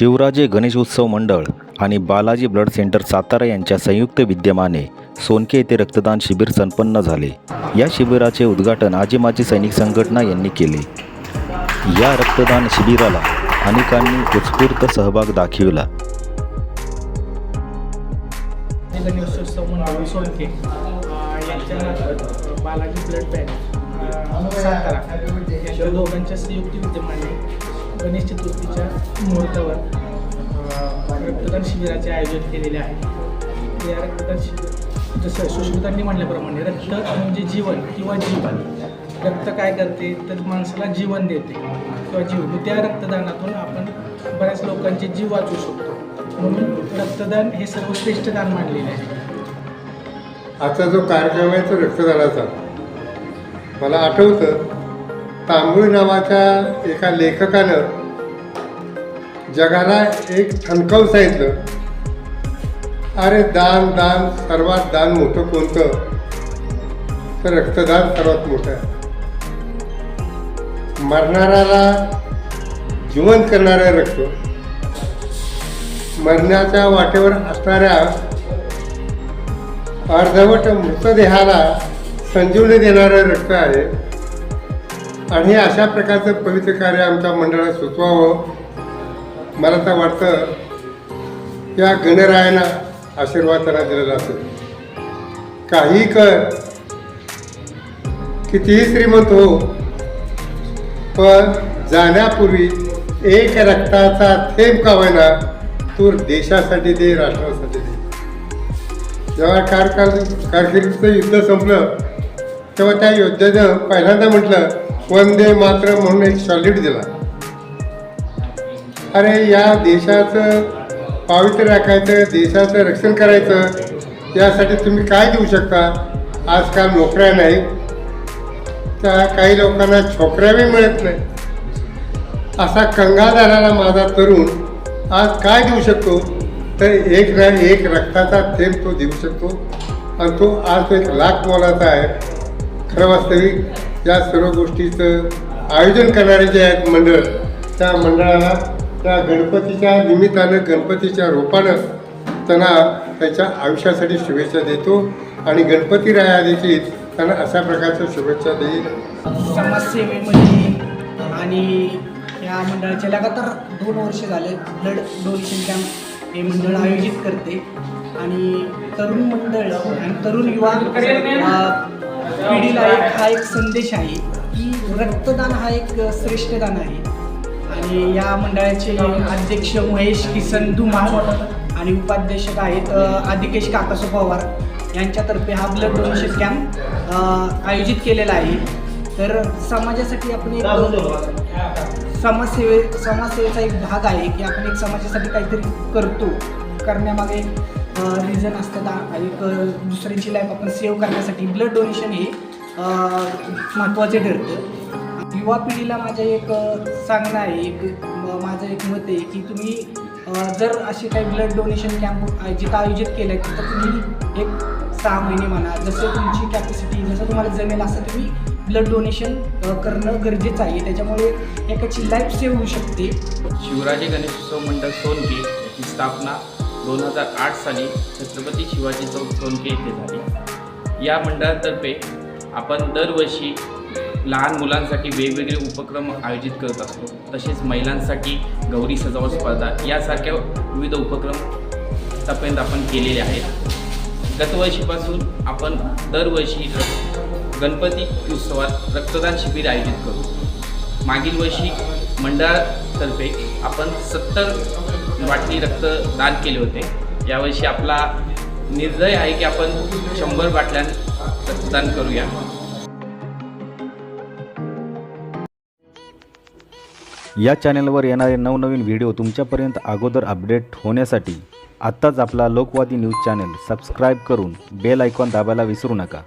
शिवराजे गणेशोत्सव मंडळ आणि Balaji blood centre Satara यांच्या संयुक्त विद्यमाने सोनके येथे रक्तदान शिबिर संपन्न झाले. या शिबिराचे उद्घाटन आजी माजी सैनिक संघटना यांनी केले. या रक्तदान शिबिराला अनेकांनी उत्स्फूर्त सहभाग दाखविला. Balaji blood bank Satara. दोघांच्या संयुक्त विद्यमाने गणेश चतुर्थीच्या मुहूर्तावर रक्तदान शिबिराचे आयोजन केलेले आहे. या रक्तदान शिबिर जसं सुश्रुतांनी म्हटल्याप्रमाणे रक्त म्हणजे जीवन किंवा जीवन. रक्त काय करते? तर माणसाला जीवन देते किंवा जीव. त्या रक्तदानातून आपण बऱ्याच लोकांचे जीव वाचवू शकतो. म्हणून रक्तदान हे सर्वश्रेष्ठ दान मानलेले आहे. आजचा जो कार्यक्रम आहे तो रक्तदानाचा. मला आठवतं तांबूळ नावाच्या एका लेखकानं जगाला एक ठणकावून सांगितलं. अरे दान दान सर्वात दान मोठं कोणतं? तर रक्तदान सर्वात मोठं आहे. मरणाऱ्याला जिवंत करणारं रक्त. मरण्याच्या वाटेवर असणाऱ्या अर्धवट मृतदेहाला संजीवनी देणारं रक्त आहे. आणि अशा प्रकारचं पवित्र कार्य आमच्या मंडळात सुचवावं. मला तर वाटतं या गणरायानं आशीर्वाद त्यांना दिलेला असेल. काही कर कितीही श्रीमंत हो पण जाण्यापूर्वी एक रक्ताचा थेंब कावायना तू तूर देशासाठी दे राष्ट्रासाठी दे. जेव्हा कारकाल कारकिर्दीचं युद्ध संपलं तेव्हा त्या योद्ध्यानं पहिल्यांदा म्हटलं वंदे मात्र म्हणून एक सॉलिड दिला. अरे या देशाचं पावित्र्य राखायचं देशाचं रक्षण करायचं यासाठी तुम्ही काय देऊ शकता? आजकाल नोकऱ्या नाही. त्या काही लोकांना छोकऱ्याही मिळत नाही. असा कंगाल झालेला माझा तरुण आज काय देऊ शकतो? तर एक ना एक रक्ताचा थेंब तो देऊ शकतो. आणि तो आज तो एक लाख मोलाचा आहे. खरं वास्तविक या सर्व गोष्टीचं आयोजन करणारे जे आहेत मंडळ त्या मंडळाला त्या गणपतीच्या निमित्तानं गणपतीच्या रूपानं त्यांना त्याच्या आयुष्यासाठी शुभेच्छा देतो आणि गणपती राया देखील त्यांना अशा प्रकारच्या शुभेच्छा देईल. समाजसेवेमध्ये आणि या मंडळाचे लगातार दोन वर्ष झाले ब्लड डोनेशन कॅम्प हे मंडळ आयोजित करते. आणि तरुण मंडळ आणि तरुण युवा पिढीला एक हा एक संदेश आहे की रक्तदान हा एक श्रेष्ठ दान आहे. आणि या मंडळाचे अध्यक्ष महेश किसन धुमाळ आणि उपाध्यक्ष आहेत आदिकेश काकासो पवार यांच्यातर्फे हा ब्लड डोनेशन कॅम्प आयोजित केलेला आहे. तर समाजासाठी आपण एक समाजसेवे समाजसेवेचा एक भाग आहे की आपण एक समाजासाठी काहीतरी करतो करण्यामागे रिझन असतात एक दुसऱ्यांची लाईफ आपण सेव्ह करण्यासाठी ब्लड डोनेशन हे महत्त्वाचे ठरतं. युवा पिढीला माझं एक सांगणं आहे एक माझं एक मत आहे की तुम्ही जर असे काही ब्लड डोनेशन कॅम्प जिथं आयोजित केलं आहे तर तुम्ही एक सहा महिने म्हणा जसं तुमची कॅपॅसिटी जसं तुम्हाला जमेल असं तुम्ही ब्लड डोनेशन करणं गरजेचं आहे. त्याच्यामुळे एकाची लाईफ सेव्ह होऊ शकते. शिवराजे गणेशोत्सव मंडळ सोनके याची स्थापना दोन हजार आठ साली छत्रपती शिवाजी चौक सोनके येथे झाली. या मंडळातर्फे आपण दरवर्षी लहान मुलांसाठी वेगवेगळे उपक्रम आयोजित करत असतो. तसेच महिलांसाठी गौरी सजावट स्पर्धा यासारख्या विविध उपक्रम आतापर्यंत आपण केलेले आहेत. गतवर्षीपासून आपण दरवर्षी गणपती उत्सवात रक्तदान शिबिर आयोजित करू. मागील वर्षी मंडळातर्फे आपण सत्तर वाटणी रक्तदान केले होते. यावर्षी आपला निर्णय आहे की आपण शंभर बाटल्या रक्तदान करूया. या चॅनलवर येणारे नवनवीन व्हिडिओ तुमच्यापर्यंत अगोदर अपडेट होण्यासाठी आत्ताच आपला लोकवादी न्यूज चॅनल सबस्क्राईब करून बेल आयकॉन दाबायला विसरू नका.